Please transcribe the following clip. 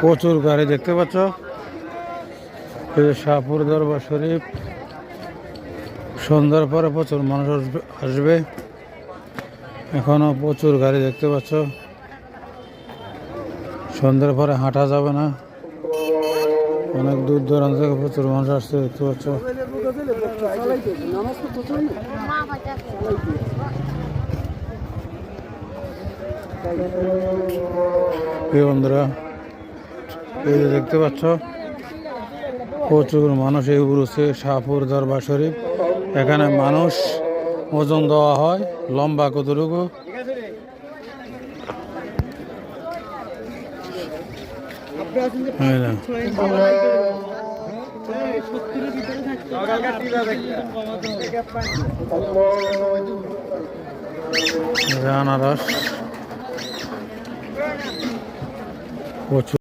প্রচুর গাড়ি দেখতে পাচ্ছ। শাহপুর দরবার শরীফ। সন্ধ্যার পরে প্রচুর মানুষ আসবে- এখনও প্রচুর গাড়ি দেখতে পাচ্ছ। সন্ধ্যার পরে হাঁটা যাবে না। অনেক দূর দূরান্ত থেকে প্রচুর মানুষ আসছে দেখতে পাচ্ছ। বন্ধুরা এই যে দেখতে পাচ্ছ, প্রচুর মানুষ এই উড়ছে শাহপুর দরবার শরীফ। এখানে মানুষ ওজন দেওয়া হয়, লম্বা কতটুকু? আনারস। প্রচুর